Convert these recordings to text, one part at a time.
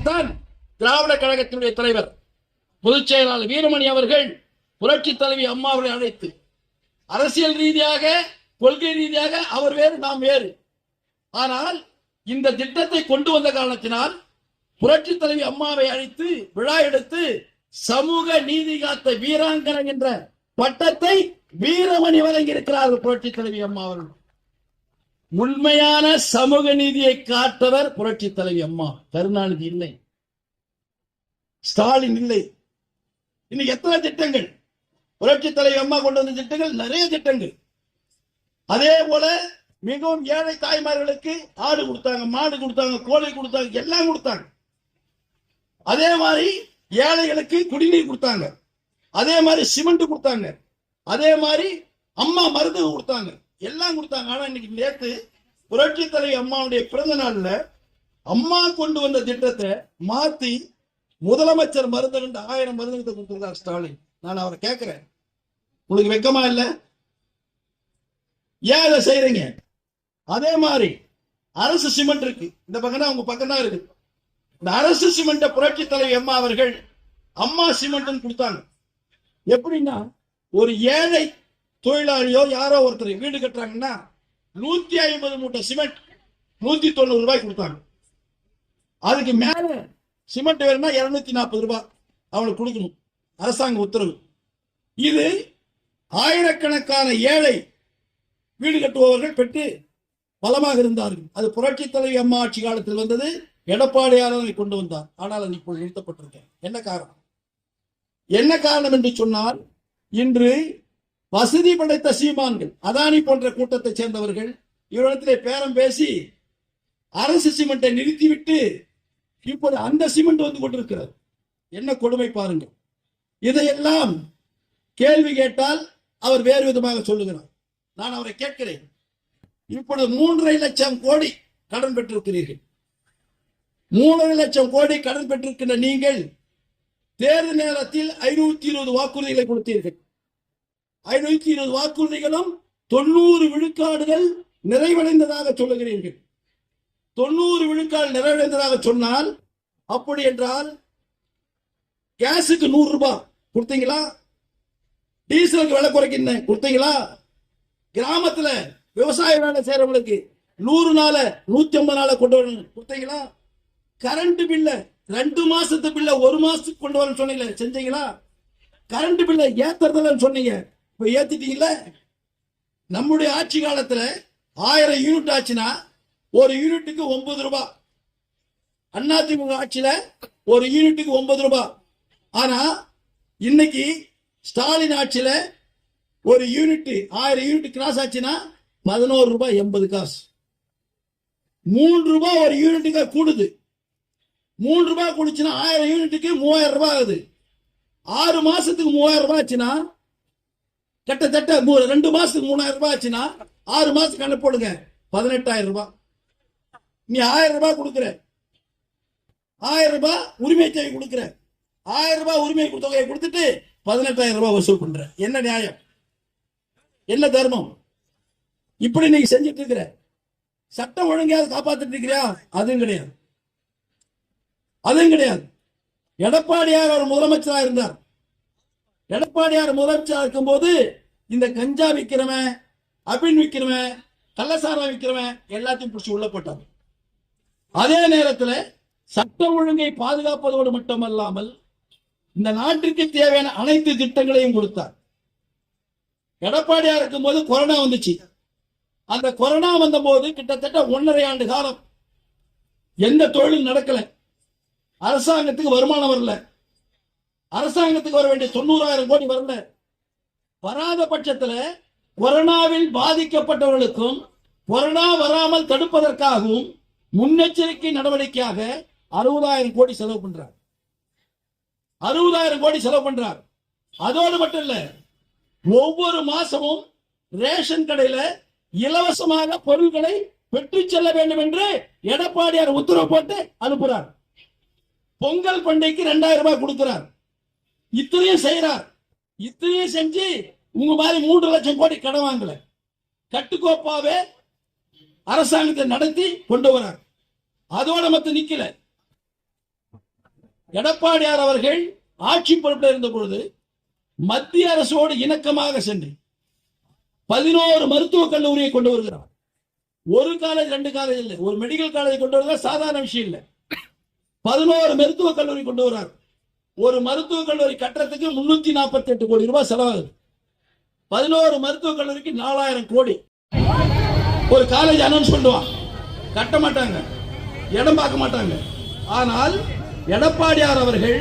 தான் திராவிட கழகத்தினுடைய தலைவர். பொதுச் செயலாளர் வீரமணி அவர்கள் புரட்சி தலைவி அம்மா அவர்களை அழைத்து அரசியல் ரீதியாக கொள்கை ரீதியாக அவர் வேறு நாம் வேறு. ஆனால் இந்த திட்டத்தை கொண்டு வந்த காரணத்தினால் புரட்சி தலைவி அம்மாவை அழைத்து விழா எடுத்து சமூக நீதி காத்த வீராங்கனை என்ற பட்டத்தை வீரமணி வழங்கி இருக்கிறார்கள் புரட்சி தலைவி அம்மா அவர்கள். உண்மையான சமூக நீதியை காட்டவர் புரட்சி தலைவி அம்மா. கருணாநிதி இல்லை. ஸ்டாலின் இல்லை. இன்னைக்கு எத்தனை திட்டங்கள்? புரட்சி தலைவி அம்மா கொண்டு வந்த திட்டங்கள் நிறைய திட்டங்கள். அதே போல மிகவும் ஏழை தாய்மார்களுக்கு ஆடு கொடுத்தாங்க மாடு கொடுத்தாங்க கோழி கொடுத்தாங்க எல்லாம் கொடுத்தாங்க. அதே மாதிரி ஏழைகளுக்கு குடிநீர் கொடுத்தாங்க. அதே மாதிரி சிமெண்ட் கொடுத்தாங்க. அதே மாதிரி அம்மா மருந்து கொடுத்தாங்க. எல்லாம் கொடுத்தாங்க. ஆனா இன்னைக்கு நேத்து புரட்சி தலைவி அம்மாவுடைய பிறந்த நாள்ல அம்மா கொண்டு வந்த திட்டத்தை மாத்தி முதலமைச்சர் மருந்து ரெண்டு ஆயிரம் மருந்து கொடுத்திருக்கார் ஸ்டாலின். நான் அவரை கேட்கிறேன் உங்களுக்கு வெக்கமா இல்ல? ஏன் அதை செய்யறீங்க அதே மாதிரி அரசு சிமெண்ட் இருக்கு. இந்த பக்கம் உங்க பக்கம் தான் இருக்கு. இந்த அரசு சிமெண்ட புரட்சி தலைவி அம்மா அவர்கள் அம்மா சிமெண்ட் கொடுத்தாங்க. எப்படின்னா ஒரு ஏழை தொழிலாளியோ யாரோ ஒருத்தர் வீடு கட்டுறாங்கன்னா நூத்தி ஐம்பது மூட்டை சிமெண்ட் நூத்தி தொண்ணூறு ரூபாய் கொடுத்தாங்க. அதுக்கு மேல சிமெண்ட் வேணும்னா இருநூத்தி நாற்பது ரூபாய் அவனுக்கு கொடுக்கணும். அரசாங்க உத்தரவு. இது ஆயிரக்கணக்கான ஏழை வீடு கட்டுபவர்கள் பெற்று பலமாக இருந்தார்கள். அது புரட்சி தலைவி அம்மா ஆட்சி காலத்தில் வந்தது. எடப்பாடியார் அதை கொண்டு வந்தார். ஆனால் அது இப்பொழுது நிறுத்தப்பட்டிருக்கேன் என்ன காரணம்? என்ன காரணம் என்று சொன்னால் இன்று வசதி படைத்த சீமான்கள் அதானி போன்ற கூட்டத்தைச் சேர்ந்தவர்கள் இவரிடத்திலே பேரம் பேசி அரசு சிமெண்டை நிறுத்திவிட்டு இப்போது அந்த சிமெண்ட் வந்து கொண்டிருக்கிறது. என்ன கொடுமை பாருங்கள். இதையெல்லாம் கேள்வி கேட்டால் அவர் வேறு விதமாக சொல்லுகிறார். நான் அவரை கேட்கிறேன். இப்பொழுது மூன்றரை லட்சம் கோடி கடன் பெற்றிருக்கிறீர்கள். மூன்றரை லட்சம் கோடி கடன் பெற்றிருக்கின்ற நீங்கள் தேர்தல் நேரத்தில் ஐநூத்தி இருபது வாக்குறுதிகளை கொடுத்தீர்கள். ஐநூத்தி இருபது வாக்குறுதிகளும் தொண்ணூறு விழுக்காடுகள் நிறைவடைந்ததாக சொல்லுகிறீர்கள். தொண்ணூறு விழுக்காடு நிறைவடைந்ததாக சொன்னால் அப்படி என்றால் கேஸுக்கு நூறு ரூபாய் கொடுத்தீங்களா? டீசலுக்கு விலை குறைக்கின்ற கொடுத்தீங்களா? கிராமத்துல விவசாய வேலை செய்யறவங்களுக்கு நூறு நாள நூத்தி ஐம்பது நாள கொண்டு வரணும். கொடுத்தீங்களா? கரண்ட் பில்ல ரெண்டு மாசத்து பில்ல ஒரு மாசத்துக்கு கொண்டு வரணும் சொன்னீங்களே செஞ்சீங்களா? கரண்ட் பில்ல ஏத்துறதுலன்னு சொன்னீங்க. இப்ப ஏத்திட்டீங்களா? நம்முடைய ஆட்சி காலத்துல ஆயிரம் யூனிட் ஆச்சுன்னா ஒரு யூனிட்டுக்கு ஒன்பது ரூபாய் அதிமுக ஆட்சியில ஒரு யூனிட்டுக்கு ஒன்பது ரூபாய் ஆனா இன்னைக்கு ஸ்டாலின் ஆட்சியில ஒரு யூனிட் ஆயிரம் யூனிட் கிராஸ் ஆச்சுன்னா பதினோரு ரூபாய் எண்பது காசு. மூன்று ரூபாய் ஒரு யூனிட்டுக்கு கூடுது. மூன்று ரூபாய் கூடுச்சுன்னா ஆயிரம் யூனிட்டுக்கு மூவாயிரம் ரூபாய் ஆகுது. ஆறு மாசத்துக்கு மூவாயிரம் ரூபாய் ஆச்சுன்னா கிட்டத்தட்ட ரெண்டு மாசத்துக்கு மூணாயிரம் ரூபாய் ஆச்சுன்னா ஆறு மாசத்துக்கு கணக்கு போடுங்க பதினெட்டாயிரம் ரூபாய். நீ ஆயிரம் ரூபாய் கொடுக்குற. ஆயிரம் ரூபாய் உரிமை தொகை கொடுக்குற. ஆயிரம் ரூபாய் உரிமை தொகையை கொடுத்துட்டு பதினெட்டாயிரம் ரூபாய் வசூல் பண்ற. என்ன நியாயம்? என்ன தர்மம்? இப்படி நீங்க செஞ்சுட்டு இருக்கிற. சட்டம் ஒழுங்கையாவது காப்பாத்திட்டு இருக்கிறியா? அதுவும் கிடையாது. அதுவும் கிடையாது. எடப்பாடியார் ஒரு முதலமைச்சரா இருந்தார். எடப்பாடியார் முதன்ச்சார் இருக்கும் போது இந்த கஞ்சா விற்கிறவன் அபின் விற்கிறவன் கள்ளசாரம் விற்கிறவன் எல்லாத்தையும் பிடிச்சி உள்ள போட்டாங்க. அதே நேரத்தில் சட்டம் ஒழுங்கை பாதுகாப்பதோடு மட்டுமல்லாமல் இந்த நாட்டிற்கு தேவையான அனைத்து திட்டங்களையும் கொடுத்தார். எடப்பாடியா இருக்கும்போது கொரோனா வந்துச்சு. அந்த கொரோனா வந்த போது கிட்டத்தட்ட ஒன்றரை ஆண்டு காலம் எந்த தொழிலும் நடக்கல. அரசாங்கத்துக்கு வருமானம் வரல. அரசாங்கத்துக்கு வர வேண்டிய தொண்ணூறாயிரம் கோடி வரல வராத பட்சத்துல கொரோனாவில் பாதிக்கப்பட்டவர்களுக்கும் கொரோனா வராமல் தடுப்பதற்காகவும் முன்னெச்சரிக்கை நடவடிக்கையாக அறுபதாயிரம் கோடி செலவு பண்றார். அறுபதாயிரம் கோடி செலவு பண்றார். அதோடு மட்டும் இல்ல ஒவ்வொரு மாசமும் ரேஷன் கடையில இலவசமாக பொருட்களை பெற்று செல்ல வேண்டும் என்று எடப்பாடியார் உத்தரவு போட்டு அனுப்புறார். பொங்கல் பண்டிகைக்கு ரெண்டாயிரம் ரூபாய் கொடுக்கிறார். இத்தனையும் செய்யறார் இத்தனையும் செஞ்சு உங்க மாதிரி மூன்று லட்சம் கோடி கடன் வாங்கல. கட்டுக்கோப்பாவே அரசாங்கத்தை நடத்தி கொண்டு வரார். அதோட மத்த நிக்கல. எடப்பாடியார் அவர்கள் ஆட்சி பொறுப்பில் இருந்த பொழுது மத்திய அரசோடு இணக்கமாக சென்று பதினோரு மருத்துவக் கல்லூரியை கொண்டு வருகிறார். ஒரு காலேஜ் ரெண்டு காலேஜ் இல்லை. ஒரு மெடிக்கல் காலேஜ் கொண்டு வருவது சாதாரண விஷயம் இல்லை. பதினோரு மருத்துவக் கல்லூரி கொண்டு வர்றார் ஒரு மருத்துவக் கல்லூரி கட்டுறதுக்கு முன்னூத்தி நாற்பத்தி எட்டு கோடி ரூபாய் செலவாகுது. பதினோரு மருத்துவக் கல்லூரிக்கு நாலாயிரம் கோடி. ஒரு காலேஜ் அனௌன்ஸ் பண்ணுவான் கட்ட மாட்டாங்க இடம் பார்க்க மாட்டாங்க. ஆனால் எடப்பாடியார் அவர்கள்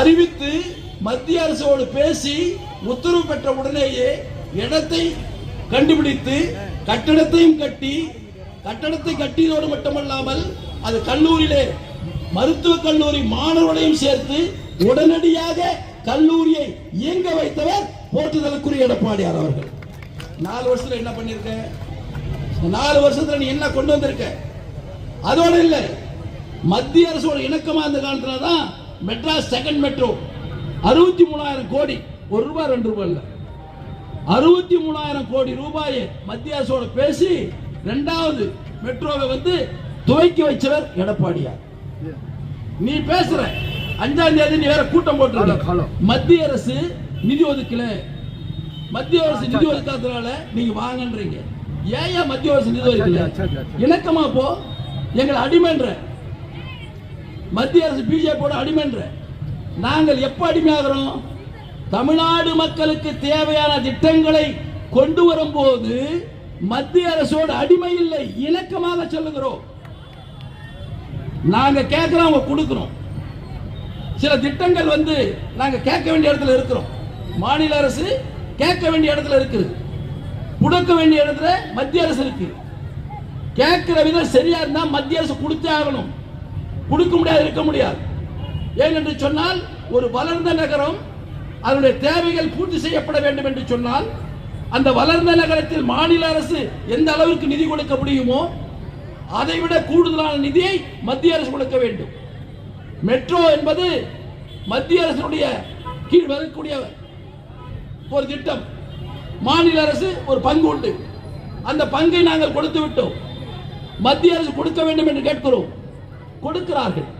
அறிவித்து மத்திய அரசோடு பேசி உத்தரவு பெற்ற உடனேயே இடத்தை கண்டுபிடித்து கட்டடத்தையும் கட்டி கட்டடத்தை கட்டியதோடு மட்டுமல்லாமல் அது கல்லூரியிலே மருத்துவக் கல்லூரி மாணவர்களையும் சேர்த்து உடனடியாக கல்லூரியை இயங்க வைத்தவர் போற்றுதலுக்குரிய எடப்பாடியார் அவர்கள். நாலு வருஷத்துல என்ன பண்ணிருக்க? நாலு வருஷத்துல நீ என்ன கொண்டு வந்திருக்க? அதோட இல்ல மத்திய அரசோட இணக்கமா இருந்த காலத்துல தான் மெட்ராஸ் செகண்ட் மெட்ரோ அறுபத்தி மூணாயிரம் கோடி ஒரு ரூபாய் ரெண்டு ரூபாய் இல்ல. அறுபத்தி மூணாயிரம் கோடி ரூபாயை மத்திய அரசோட பேசி ரெண்டாவது மெட்ரோவை வந்து துவக்கி வச்சவர் எடப்பாடியார். நீ பேசுற. அஞ்சாம் தேதி நீ வேற கூட்டம் போட்டு மத்திய அரசு நிதி ஒதுக்கல. மத்திய அரசு நிதி ஒதுக்காதனால நீங்க வாங்கன்றீங்க. ஏன் மத்திய அரசு நிதி ஒதுக்கல? இணக்கமா போ. எங்களை அடிமைன்ற. மத்திய அரசு பிஜேபியோட அடிமைன்ற. நாங்கள் எப்ப அடிமையாகிறோம்? தமிழ்நாடு மக்களுக்கு தேவையான திட்டங்களை கொண்டு வரும்போது மத்திய அரசோடு அடிமை இல்லை. இணக்கமாக சொல்லுகிறோம். நாங்க கேட்கிறோம் அவங்க கொடுக்குறோம். சில திட்டங்கள் வந்து நாங்க கேட்க வேண்டிய இடத்துல இருக்கிறோம். மாநில அரசு கேட்க வேண்டிய இடத்துல இருக்குது. கொடுக்க வேண்டிய இடத்துல மத்திய அரசு இருக்கு. கேட்கிற விதம் சரியா இருந்தா மத்திய அரசு கொடுத்தே ஆகணும். கொடுக்க முடியாது இருக்க முடியாது. ஏனென்று சொன்னால் ஒரு வளர்ந்த நகரம் அதனுடைய தேவைகள் பூர்த்தி செய்யப்பட வேண்டும் என்று சொன்னால் அந்த வளர்ந்த நகரத்தில் மாநில அரசு எந்த அளவிற்கு நிதி கொடுக்க முடியுமோ அதை விட கூடுதலான நிதியை மத்திய அரசு கொடுக்க வேண்டும். மெட்ரோ என்பது மத்திய அரசினுடைய கீழ் வரக்கூடிய ஒரு திட்டம். மாநில அரசு ஒரு பங்கு உண்டு. அந்த பங்கை நாங்கள் கொடுத்து விட்டோம். மத்திய அரசு கொடுக்க வேண்டும் என்று கேட்கிறோம். கொடுக்கிறார்கள்.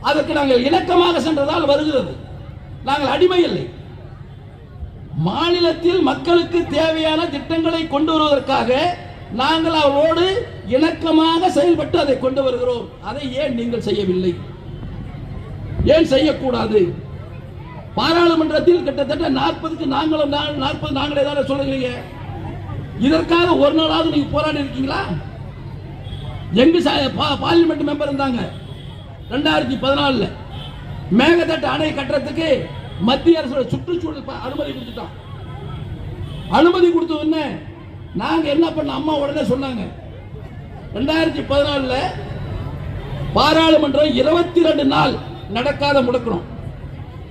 அதற்கு நாங்கள் இணக்கமாக சென்றதால் வருகிறது. நாங்கள் அடிமை இல்லை. மாநிலத்தில் மக்களுக்கு தேவையான திட்டங்களை கொண்டு வருவதற்காக நாங்கள் அவரோடு இணக்கமாக செயல்பட்டு அதை கொண்டு வருகிறோம். அதை ஏன் நீங்கள் செய்யவில்லை? ஏன் செய்யக்கூடாது? பாராளுமன்றத்தில் கிட்டத்தட்ட நாற்பதுக்கு நாங்களும் நான் நாற்பது நாங்களே தானே சொல்லுகிறீங்க இதற்காக ஒரு நாளாவது நீங்க போராடி இருக்கீங்களா? எங்க பா- பார்லிமெண்ட் மெம்பர் இருந்தாங்க. ரெண்டாயிரத்தி பதினாலுல. மேகதட்டு அணை கட்டுறதுக்கு மத்திய அரசோட சுற்றுச்சூழல் ப- அனுமதி கொடுத்துட்டான். அனுமதி கொடுத்த உடனே நாங்க என்ன பண்ண அம்மா உடனே சொன்னாங்க. ரெண்டாயிரத்தி பதினாலுல பாராளுமன்றம் இருபத்தி ரெண்டு நாள் நடக்காத முடக்கணும்.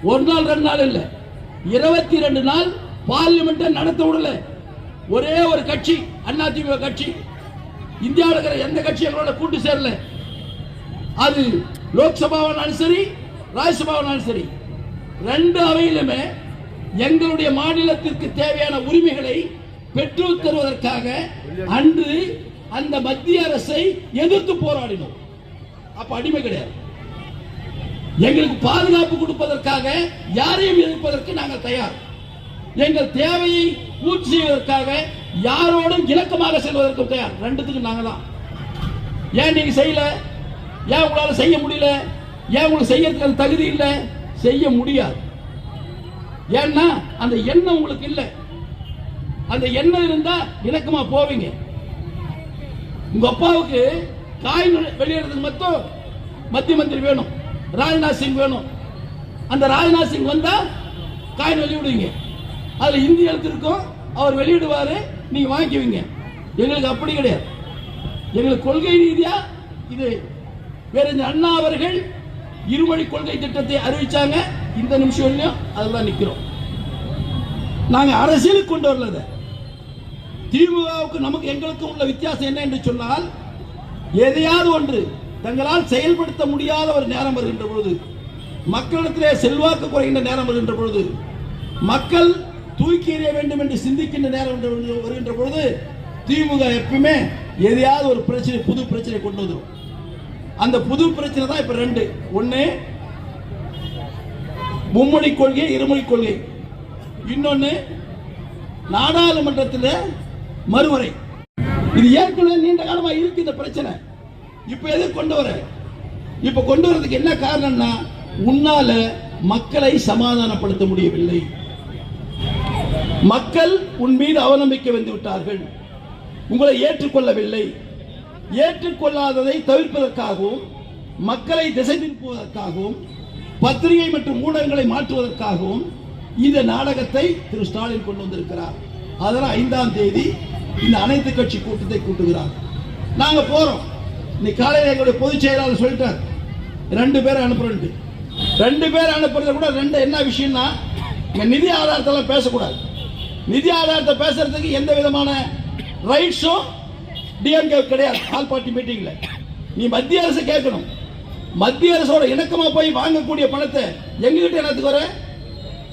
ஒரு நாள் ரெண்டு நாள் இல்ல. இருபத்தி ரெண்டு நாள் பார்லிமெண்ட்டை நடத்த விடல. ஒரே ஒரு கட்சி அதிமுக கட்சி. இந்தியாவில் இருக்கிற எந்த கட்சி எங்களோட கூட்டு சேரல. அது லோக்சபாவானாலும் சரி ராஜ்யசபாவானாலும் சரி. ரெண்டு அவையிலுமே எங்களுடைய மாநிலத்திற்கு தேவையான உரிமைகளை பெற்று தருவதற்காக அன்று அந்த மத்திய அரசை எதிர்த்து போராடினோம். அப்ப அடிமை கிடையாது. எங்களுக்கு பாதுகாப்பு கொடுப்பதற்காக யாரையும் எதிர்ப்பதற்கு நாங்கள் தயார். எங்கள் தேவையை பூர்த்தி செய்வதற்காக யாரோடும் இணக்கமாக செல்வதற்கு தயார். ரெண்டுத்துக்கு நாங்கள் தான் ஏன் நீங்க செய்யல? ஏன் உங்களால் செய்ய முடியல? ஏன் உங்களுக்கு செய்யறதுக்கு அது தகுதி இல்லை? செய்ய முடியாது. ஏன்னா அந்த எண்ணம் உங்களுக்கு இல்லை. அந்த எண்ணம் இருந்தா இணக்கமா போவீங்க. உங்க அப்பாவுக்கு காய் வெளியிடுறதுக்கு மட்டும் மத்திய மந்திரி வேணும். ராஜ்நாத் சிங் வேணும். அந்த ராஜ்நாத் சிங் வந்தா காயின் வெளியிடுவீங்க. அதுல இந்தி எழுத்து இருக்கும். அவர் வெளியிடுவாரு நீங்க வாங்கிக்குவீங்க. எங்களுக்கு அப்படி கிடையாது. எங்களுக்கு கொள்கை ரீதியா இது வேற இந்த அண்ணா அவர்கள் இருமொழி கொள்கை திட்டத்தை அறிவிச்சாங்க. இந்த நிமிஷம் அதெல்லாம் நிக்கிறோம். நாங்க அரசியலுக்கு கொண்டு வரலதை திமுகவுக்கு நமக்கு எங்களுக்கும் உள்ள வித்தியாசம் என்ன என்று சொன்னால் எதையாவது ஒன்று தங்களால் செயல்படுத்த முடியாத ஒரு நேரம் வருகின்ற பொழுது மக்களிடத்திலே செல்வாக்கு குறைகின்ற நேரம் வருகின்ற பொழுது மக்கள் தூக்கி எறிய வேண்டும் என்று சிந்திக்கின்ற நேரம் வருகின்ற- பொழுது திமுக எப்பவுமே எதையாவது ஒரு பிரச்சனை புது பிரச்சனை கொண்டு வந்துடும் அந்த புது பிரச்சனை தான் இப்ப ரெண்டு. ஒன்னு மும்மொழி கொள்கை இருமொழி கொள்கை. இன்னொன்னு நாடாளுமன்றத்தில் மறுவரை. இது ஏற்கனவே நீண்ட காலமா இருக்கு இந்த பிரச்சனை. இப்ப எது கொண்டு வர? இப்ப கொண்டு வரதுக்கு என்ன காரணம்னா உன்னால மக்களை சமாதானப்படுத்த முடியவில்லை. மக்கள் உன் மீது அவநம்பிக்கை வந்து விட்டார்கள். உங்களை ஏற்றுக்கொள்ளவில்லை. ஏற்றுக்கொள்ளாததை தவிர்ப்பதற்காகவும் மக்களை திசை திருப்புவதற்காகவும் பத்திரிகை மற்றும் ஊடகங்களை மாற்றுவதற்காகவும் இந்த நாடகத்தை திரு ஸ்டாலின் கொண்டு வந்திருக்கிறார். அதனால் ஐந்தாம் தேதி இந்த அனைத்து கட்சி கூட்டத்தை கூட்டுகிறார். நாங்க போறோம். இன்னைக்கு காலையில் எங்களுடைய பொதுச் செயலாளர் சொல்லிட்டார். ரெண்டு பேரை அனுப்புறேன்ட்டு. ரெண்டு பேர் அனுப்புறது கூட ரெண்டு என்ன விஷயம்னா இங்க நிதி ஆதாரத்தெல்லாம் பேசக்கூடாது. நிதி ஆதாரத்தை பேசுறதுக்கு எந்த விதமான ரைட்ஸும் டிஎம்கே கிடையாது. ஆல் பார்ட்டி மீட்டிங்ல நீ மத்திய அரசு கேட்கணும். மத்திய அரசோட இணக்கமா போய் வாங்கக்கூடிய பணத்தை எங்ககிட்ட என்னத்துக்கு வர?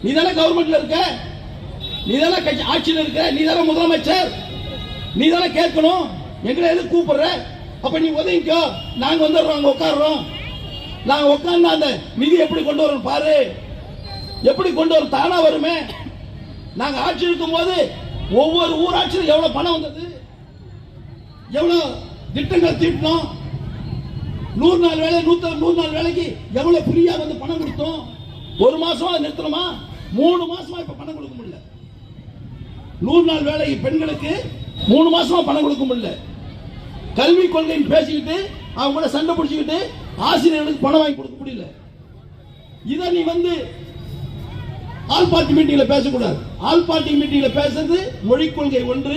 நீ தானே கவர்மெண்ட்ல இருக்க? நீ தானே கட்சி ஆட்சியில் இருக்கிற நீ தானே முதலமைச்சர்? நீ தானே கேட்கணும்? எங்களை எதுக்கு கூப்பிடுற? அப்ப நீ உதவிக்கோ நாங்க வந்துடுறோம் அங்க உட்காடுறோம் நாங்க உட்கார்ந்து அந்த நிதி எப்படி கொண்டு வரணும் பாரு. எப்படி கொண்டு வரும்? தானா வருமே. நாங்க ஆட்சி இருக்கும் போது ஒவ்வொரு ஊராட்சியிலும் எவ்வளவு பணம் வந்தது? எவ்வளவு திட்டங்கள் தீட்டினோம்? நூறு நாள் வேலை நூத்தி நூறு நாள் வேலைக்கு எவ்வளவு ஃப்ரீயா வந்து பணம் கொடுத்தோம்? ஒரு மாசமா அதை நிறுத்தணுமா? மூணு மாசமா இப்ப பணம் கொடுக்க முடியல. நூறு நாள் வேலை பெண்களுக்கு மூணு மாசமா பணம் கொடுக்க முடியல. கல்வி கொள்கைன்னு பேசிக்கிட்டு அவங்க கூட சண்டை பிடிச்சிக்கிட்டு ஆசிரியர்களுக்கு பணம் வாங்கி கொடுக்க முடியல. இதை நீ வந்து ஆல் பார்ட்டி மீட்டிங்ல பேசக்கூடாது. ஆல் பார்ட்டி மீட்டிங்ல பேசுறது மொழிக் கொள்கை ஒன்று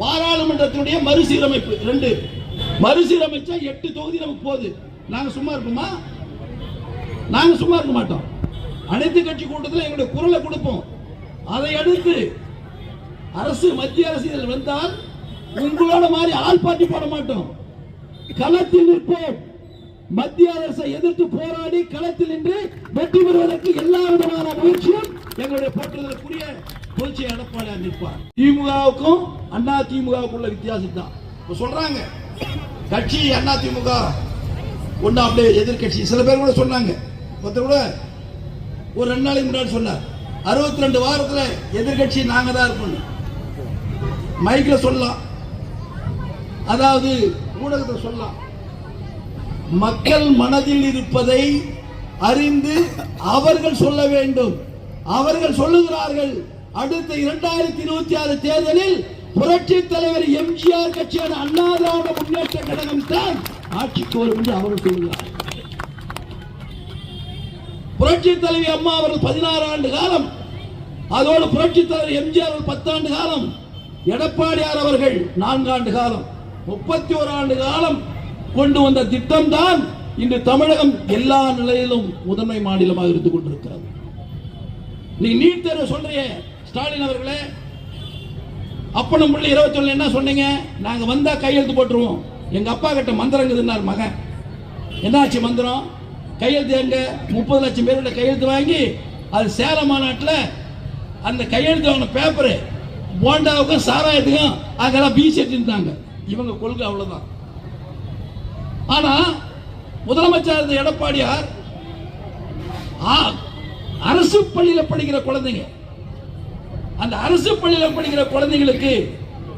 பாராளுமன்றத்தினுடைய மறுசீரமைப்பு ரெண்டு. மறுசீரமைச்சா எட்டு தொகுதி நமக்கு போகுது. நாங்க சும்மா இருப்போமா நாங்க சும்மா இருக்க மாட்டோம். அனைத்து கட்சி கூட்டத்தில் எங்களுடைய குரலை கொடுப்போம். அதை அடுத்து அரசு மத்திய அரசு இதில் வந்தால் உங்களோட மாதிரி ஆள் பாட்டி போட மாட்டோம். களத்தில் நிற்போம். மத்திய அரசை எதிர்த்து போராடி களத்தில் நின்று வெற்றி பெறுவதற்கு எல்லா விதமான முயற்சியும் எங்களுடைய போற்றுதலுக்குரிய பொதுச்சி எடப்பாடியார் நிற்பார். திமுகவுக்கும் அண்ணா திமுகவுக்குள்ள வித்தியாசம் தான் இப்போ சொல்றாங்க கட்சி அண்ணா திமுக ஒண்ணு அப்படியே எதிர்கட்சி சில பேர் கூட சொன்னாங்க. ஒருத்தர் கூட ஒரு ரெண்டு நாளைக்கு முன்னாடி சொன்னார். அறுபத்தி ரெண்டு வாரத்தில் எதிர்கட்சி நாங்கள் தான் இருக்கணும். மைக்ல சொல்லலாம். அதாவது ஊடகத்தை சொல்லலாம். மக்கள் மனதில் இருப்பதை அறிந்து அவர்கள் சொல்ல வேண்டும். அவர்கள் சொல்லுகிறார்கள். அடுத்த இரண்டாயிரத்தி இருபத்தி ஆறு தேர்தலில் புரட்சி தலைவர் எம்ஜிஆர் கட்சியான அண்ணா திராவிட முன்னேற்ற கழகம் தான் ஆட்சிக்கு வரும் என்று அவர்கள் சொல்கிறார் புரட்சி தலைவி அம்மா அவர்கள் பதினாறு ஆண்டு காலம். அதோடு புரட்சி தலைவர் எம்ஜிஆர் அவர்கள் பத்தாண்டு காலம். எடப்பாடியார் அவர்கள் நான்காண்டு காலம் முப்பத்தி ஒரு ஆண்டு காலம் கொண்டு வந்த திட்டம் தான் இன்று தமிழகம் எல்லா நிலையிலும் முதன்மை மாநிலமாக இருந்து கொண்டிருக்கிறது. நீ நீட் தேர்வு சொல்றிய ஸ்டாலின் அவர்களே. அப்பனும் பிள்ளை இருபத்தி ஒண்ணு என்ன சொன்னீங்க? நாங்க வந்தா கையெழுத்து போட்டுருவோம். எங்க அப்பா கிட்ட மந்திரங்குதுன்னார் மகன். என்னாச்சு மந்திரம்? கையெழுத்து எங்க? முப்பது லட்சம் பேரோட கையெழுத்து வாங்கி அது சேலம் மாநாட்டில் அந்த கையெழுத்து வாங்கின பேப்பரு போண்டாவுக்கும் சாராயத்துக்கும் அங்கெல்லாம் பீச் இவங்க கொள்கை அவ்வளவுதான். ஆனா முதலமைச்சர் எடப்பாடியார் அரசு பள்ளியில படிக்கிற குழந்தைங்க. அந்த அரசு பள்ளியில படிக்கிற குழந்தைங்களுக்கு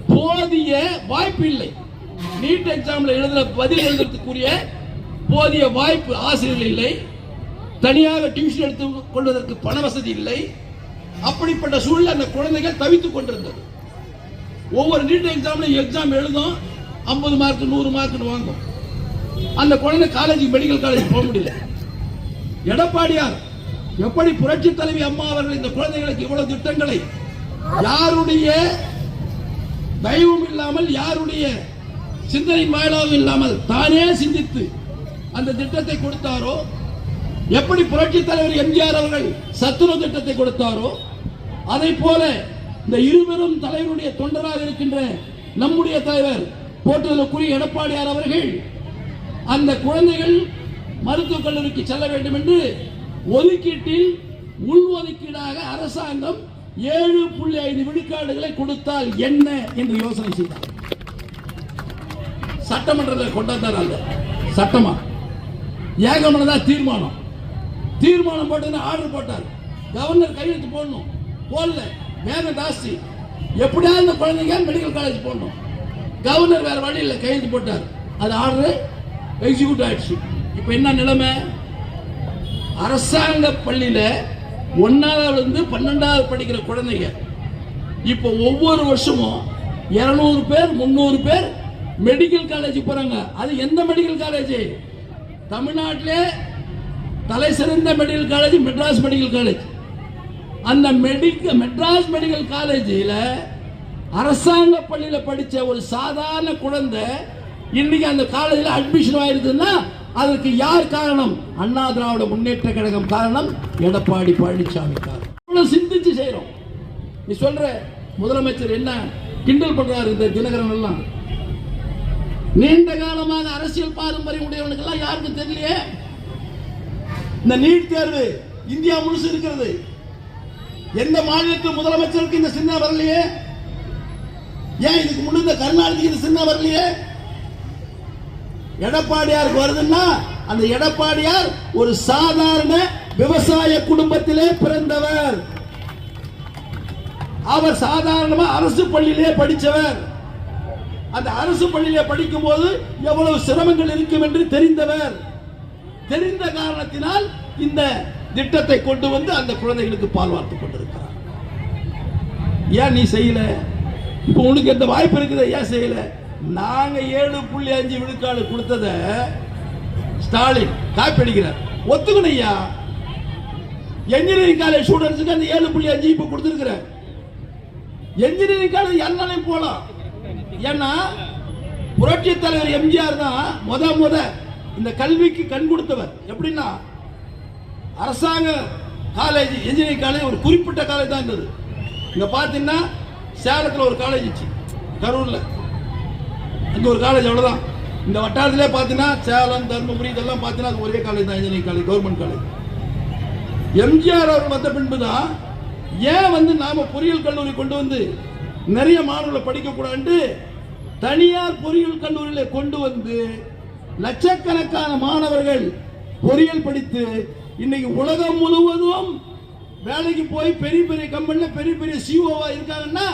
போதிய வாய்ப்பு இல்லை. நீட் எக்ஸாம்ல எழுதுற பதில் எழுதுறதுக்குரிய போதிய வாய்ப்பு ஆசிரியர்கள் இல்லை. தனியாக டியூஷன் எடுத்து கொள்வதற்கு பண வசதி இல்லை. அப்படிப்பட்ட சூழல் அந்த குழந்தைகள் தவித்துக் கொண்டிருந்தது. ஒவ்வொரு நீட் எக்ஸாம்ல எக்ஸாம் எழுதும் ஐம்பது மார்க் நூறு மார்க்னு வாங்கும் அந்த குழந்தை காலேஜ் மெடிக்கல் காலேஜ் போக முடியல. எடப்பாடியார் எப்படி புரட்சி தலைவி அம்மா அவர்கள் இந்த குழந்தைகளுக்கு இவ்வளவு திட்டங்களை யாருடைய தயவும் இல்லாமல் யாருடைய சிந்தனை வாயிலாகவும் இல்லாமல் தானே சிந்தித்து அந்த திட்டத்தை கொடுத்தாரோ எப்படி புரட்சி தலைவர் எம்ஜிஆர் அவர்கள் சத்துணவு திட்டத்தை கொடுத்தாரோ அதை போல இந்த இருவரும் தலைவருடைய தொண்டராக இருக்கின்ற நம்முடைய தலைவர் போற்றுதலுக்குரிய எடப்பாடியார் அவர்கள் அந்த குழந்தைகள் மருத்துவக் கல்லூரிக்கு செல்ல வேண்டும் என்று ஒதுக்கீட்டில் உள் ஒதுக்கீடாக அரசாங்கம் ஏழு புள்ளி ஐந்து விழுக்காடுகளை கொடுத்தால் என்ன என்று யோசனை செய்தார். சட்டமன்றத்தில் கொண்டாந்தார் அந்த சட்டமா? ஏகமனதா தீர்மானம். தீர்மானம் போட்டு ஆர்டர் போட்டார். கவர்னர் கையெழுத்து போடணும். போடல. வேகம் ஜாஸ்தி எப்படியாவது இந்த குழந்தைங்க மெடிக்கல் காலேஜ் போடணும். கவர்னர் வேற வழி இல்லை. கையெழுத்து போட்டார். அது ஆர்டர் எக்ஸிக்யூட் ஆயிடுச்சு. இப்போ என்ன நிலைமை? அரசாங்க பள்ளியில் ஒன்னாவதுல இருந்து பன்னெண்டாவது படிக்கிற குழந்தைங்க. இப்போ ஒவ்வொரு வருஷமும் இருநூறு பேர் முந்நூறு பேர் மெடிக்கல் காலேஜ் போகிறாங்க அது எந்த மெடிக்கல் காலேஜ் தமிழ்நாட்டிலே தலை சிறந்த medical college Madras medical college அந்த மெடிக்கல் மெட்ராஸ் மெடிக்கல் காலேஜில் அரசாங்க பள்ளியில் படிச்ச ஒரு சாதாரண குழந்தை இன்னைக்கு அந்த காலேஜில் அட்மிஷன் ஆயிருக்குன்னா அதற்கு யார் காரணம்? அண்ணா திராவிட முன்னேற்ற கழகம் காரணம் எடப்பாடி பழனிசாமி காரணம். சிந்திச்சு செய்கிறோம் நீ சொல்ற முதலமைச்சர் என்ன கிண்டல் பண்றாரு இந்த தினகரன் எல்லாம்? நீண்ட காலமாக அரசியல் பாரம்பரியம் உடையவனுக்கு எல்லாம் யாருக்கும் தெரியலையே? இந்த நீட் தேர்வு இந்தியா முழுசு இருக்கிறது. எந்த மாநிலத்தில் முதலமைச்சருக்கு இந்த சின்ன வரலையே? ஏன் இதுக்கு முன்ன இந்த கருணாநிதிக்கு இந்த சின்ன வரலையே? எடப்பாடியாருக்கு வருதுன்னா அந்த எடப்பாடியார் ஒரு சாதாரண விவசாய குடும்பத்திலே பிறந்தவர். அவர் சாதாரணமா அரசு பள்ளியிலே படித்தவர் அந்த அரசு பள்ளியிலே படிக்கும் போது எவ்வளவு சிரமங்கள் இருக்கும் என்று தெரிந்தவர். தெரிந்த காரணத்தினால் இந்த திட்டத்தை கொண்டு வந்து அந்த குழந்தைகளுக்கு பால் வார்த்து கொண்டிருக்கிறார். ஏன் நீ செய்யல? இப்போ உனக்கு எந்த வாய்ப்பு இருக்குது? ஏன் செய்யல? நாங்க ஏழு புள்ளி அஞ்சு விழுக்காடு கொடுத்தத ஸ்டாலின் காப்பி அடிக்கிறார் ஒத்துக்கணும் ஐயா என்ஜினியரிங் காலேஜ் ஸ்டூடெண்ட்ஸுக்கு அந்த ஏழு புள்ளி அஞ்சு இப்போ கொடுத்துருக்குற என்ஜினியரிங் காலேஜ் எல்லாரையும் போகலாம் ஏன்னா புரட்சி தலைவர் எம்ஜிஆர் தான் முத முத இந்த கல்விக்கு கண் கொடுத்தவர் எப்படின்னா அரசாங்க காலேஜ் இன்ஜினியரிங் காலேஜ் ஒரு குறிப்பிட்ட காலேஜ் தான் இருந்தது. இங்க பாத்தீங்கன்னா சேலத்தில் ஒரு காலேஜ் இருந்துச்சு கரூர்ல. அங்க ஒரு காலேஜ் அவ்வளவுதான். இந்த வட்டாரத்திலே பார்த்தீங்கன்னா சேலம் தருமபுரி இதெல்லாம் பார்த்தீங்கன்னா அது ஒரே காலேஜ் தான் engineering college government college MGR அவர் வந்த பின்புதான் ஏன் வந்து நாம பொறியியல் கல்லூரி கொண்டு வந்து நிறைய மாணவர்களை படிக்க கூடாது தனியார் பொறியியல் கல்லூரியில கொண்டு வந்து லட்சக்கணக்கான மாணவர்கள் பொறியியல் படித்து இன்னைக்கு உலகம் முழுவதும் வேலைக்கு போய் பெரிய பெரிய கம்பெனில பெரிய பெரிய சிஓவா இருக்காங்கன்னா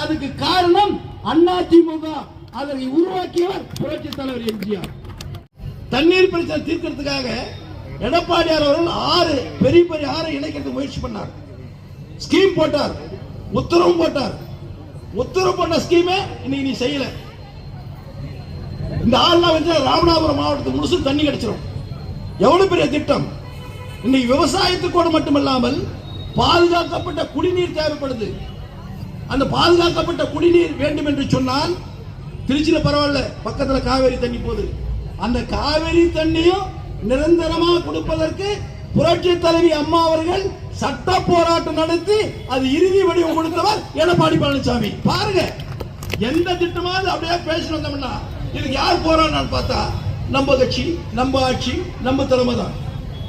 அதுக்கு காரணம் அதிமுக அதனை உருவாக்கியவர் புரட்சி தலைவர் எம்ஜிஆர். தண்ணீர் பிரச்சனை தீர்க்கிறதுக்காக எடப்பாடியார் அவர்கள் ஆறு பெரிய பெரிய ஆறு இணைக்கிறதுக்கு முயற்சி பண்ணார். ஸ்கீம் போட்டார். உத்தரவும் போட்டார். உத்தரவு போட்ட ஸ்கீமே இன்னைக்கு நீ செய்யல. இந்த ஆள்லாம் வந்து ராமநாதபுரம் மாவட்டத்துக்கு முழுசும் தண்ணி கிடைச்சிடும் எவ்வளவு பெரிய திட்டம்? இன்னைக்கு விவசாயத்துக்கோடு மட்டுமல்லாமல் பாதுகாக்கப்பட்ட குடிநீர் தேவைப்படுது. அந்த பாதுகாக்கப்பட்ட குடிநீர் வேண்டும் என்று சொன்னால் திருச்சியில் பரவாயில்ல பக்கத்தில் காவேரி தண்ணி போகுது. அந்த காவேரி தண்ணியும் நிரந்தரமாக கொடுப்பதற்கு புரட்சி தலைவி அம்மா அவர்கள் சட்ட போராட்டம் நடத்தி அது இறுதி வடிவம் கொடுத்தவர் எடப்பாடி பழனிசாமி. பாருங்க எந்த திட்டமாவது அப்படியே பேசி வந்தோம்னா இதுக்கு யார் போறான்னு பார்த்தா நம்ம கட்சி நம்ம ஆட்சி நம்ம தலைமை தான்.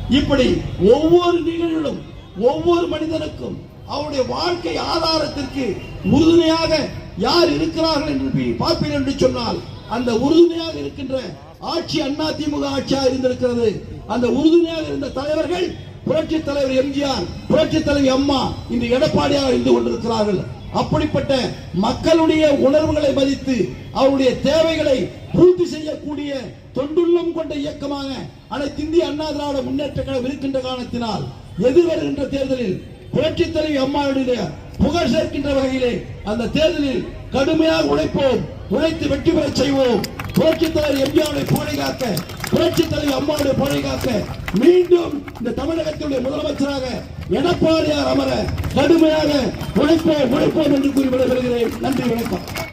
இப்படி ஒவ்வொரு நிகழ்விலும் ஒவ்வொரு மனிதனுக்கும் அவருடைய வாழ்க்கை ஆதாரத்திற்கு உறுதுணையாக யார் இருக்கிறார்கள் என்று பார்ப்பேன் பார்ப்பீர்கள் என்று சொன்னால் அந்த உறுதுணையாக இருக்கின்ற ஆட்சி அண்ணா திமுக ஆட்சியாக இருந்திருக்கிறது. அந்த உறுதுணையாக இருந்த தலைவர்கள் புரட்சி தலைவர் எம்ஜிஆர் புரட்சி தலைவி அம்மா இன்று எடப்பாடியாக இருந்து கொண்டிருக்கிறார்கள். அப்படிப்பட்ட மக்களுடைய உணர்வுகளை மதித்து அவருடைய தேவைகளை பூர்த்தி செய்யக்கூடிய தொண்டுள்ளம் கொண்ட இயக்கமாக அனைத்து இந்திய அண்ணா திராவிட முன்னேற்ற கழகம் இருக்கின்ற காரணத்தினால் எதிர்வருகின்ற தேர்தலில் புரட்சி தலைவி அம்மாவுடைய புகழ் சேர்க்கின்ற வகையிலே அந்த தேர்தலில் கடுமையாக உழைப்போம் உழைத்து வெற்றி பெற செய்வோம். புரட்சி தலைவர் எம்ஜிஆருடைய புகழை காக்க புரட்சி தலைவி அம்மாவுடைய புகழை காக்க மீண்டும் இந்த தமிழகத்தினுடைய முதலமைச்சராக எடப்பாடியார் அமர கடுமையாக உழைப்போம் உழைப்போம் என்று கூறி விடைபெறுகிறேன். நன்றி வணக்கம்.